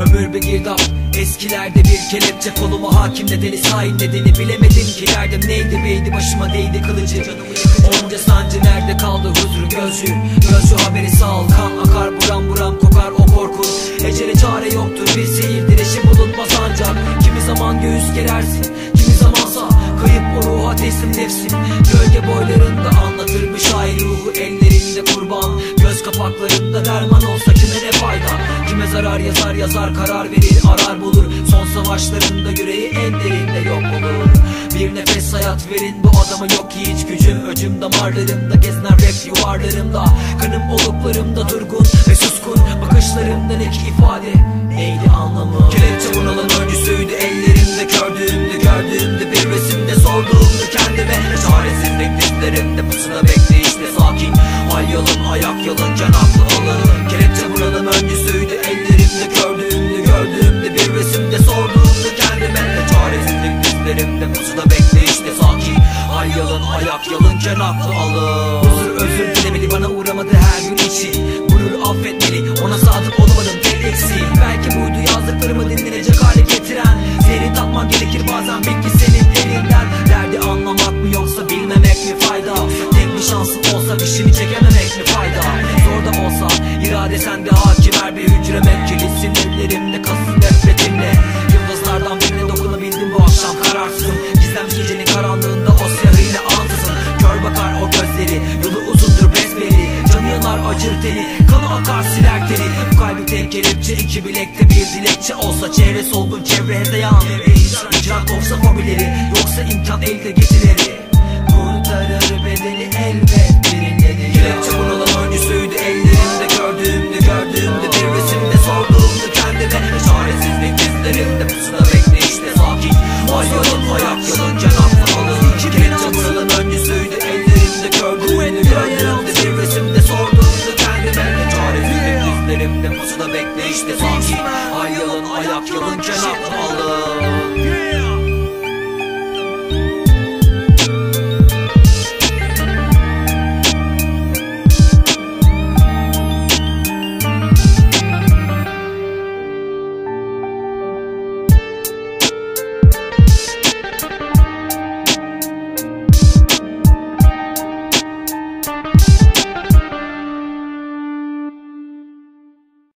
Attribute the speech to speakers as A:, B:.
A: Ömür bir girdap. Eskilerde bir kelepçe koluma hakim nedeni sahil nedeni. Bilemedim ki derdim neydi beydi başıma değdi kılıcı. Onca sancı nerede kaldı huzur gözcü Gözcü haberi sağ ol kan akar buram buram kokar o korkun Ecele çare yoktur bir seyir direşi bulunmaz ancak. Kimi zaman göğüs gerersin kimi zamansa Kayıp o ruha teslim nefsin. Gölge boylarında anlatır bir şair ruhu ellerinde kurban Zarar yazar yazar karar verir arar bulur. Son savaşlarında yüreği en derinde yok olur. Bir nefes hayat verin bu adama yok ki hiç gücüm. Öcüm damarlarımda gezinen rap yuvarlarımda. Kanım oluklarımda durgun ve suskun. Bakışlarımdan iki ifade neydi anlamı? Kelepçe bunalım öncüsüydü ellerimde Gördüğümde gördüğümde bir resimde sorduğumda kendime. Çaresizlik dizlerimde pusula bekle Hal yalın alın Huzur özür dilemeli bana uğramadı her gün içi Gurur affetmeli ona sadık olamadım tek Belki buydu yazdıklarımı dinlenecek hale getiren. Zehri tatman gerekir bazen belki senin elinden Derdi anlamak mı yoksa bilmemek mi fayda? Tek bir şansın olsa dişini çekememek mi fayda? Zor da olsa irade sende hakim. Her bir hücreme Kilitsin ellerimde kasın nefretimle Kalbi tek kelepçe iki bilekte bir dilekçe. Olsa Çevre solgun çevre hezeyan İcra olsa hobileri. Yoksa imkan elde getirileri pusula bekle işte sakin Ay ayak yalın cenaplı alın